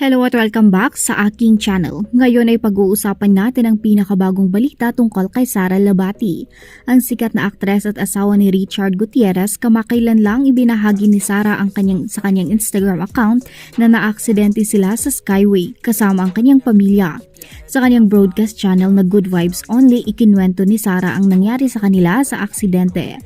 Hello at welcome back sa aking channel. Ngayon ay pag-uusapan natin ang pinakabagong balita tungkol kay Sara Labati. Ang sikat na aktres at asawa ni Richard Gutierrez kamakailan lang ibinahagi ni Sara ang kanyang, sa kanyang Instagram account na naaksidente sila sa Skyway kasama ang kanyang pamilya. Sa kanyang broadcast channel na Good Vibes Only, ikinwento ni Sara ang nangyari sa kanila sa aksidente.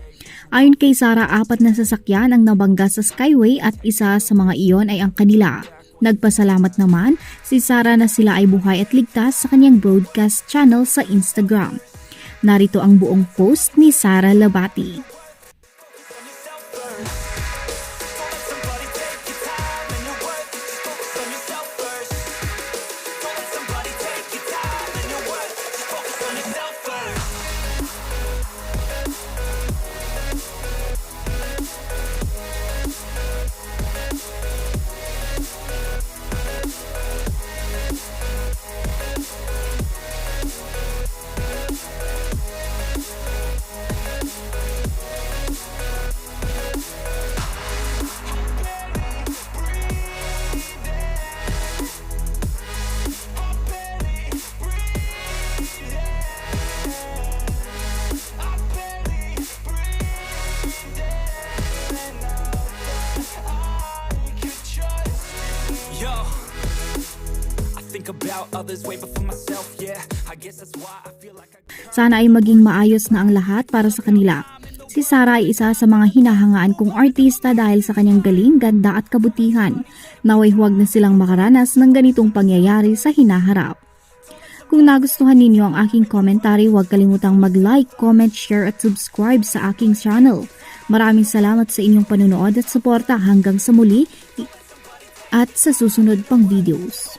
Ayon kay Sara, apat na sasakyan ang nabangga sa Skyway at isa sa mga iyon ay ang kanila. Nagpasalamat naman si Sara na sila ay buhay at ligtas sa kanyang broadcast channel sa Instagram. Narito ang buong post ni Sara Labati. Yo, I think about others way before myself, yeah. I guess that's why I feel like I. Sana ay maging maayos na ang lahat para sa kanila. Si Sara ay isa sa mga hinahangaan kong artista dahil sa kanyang galing, ganda at kabutihan. Naway huwag na silang makaranas ng ganitong pangyayari sa hinaharap. Kung nagustuhan ninyo ang aking commentary, huwag kalimutang mag-like, comment, share at subscribe sa aking channel. Maraming salamat sa inyong panunood at suporta hanggang sa muli at sa susunod pang videos.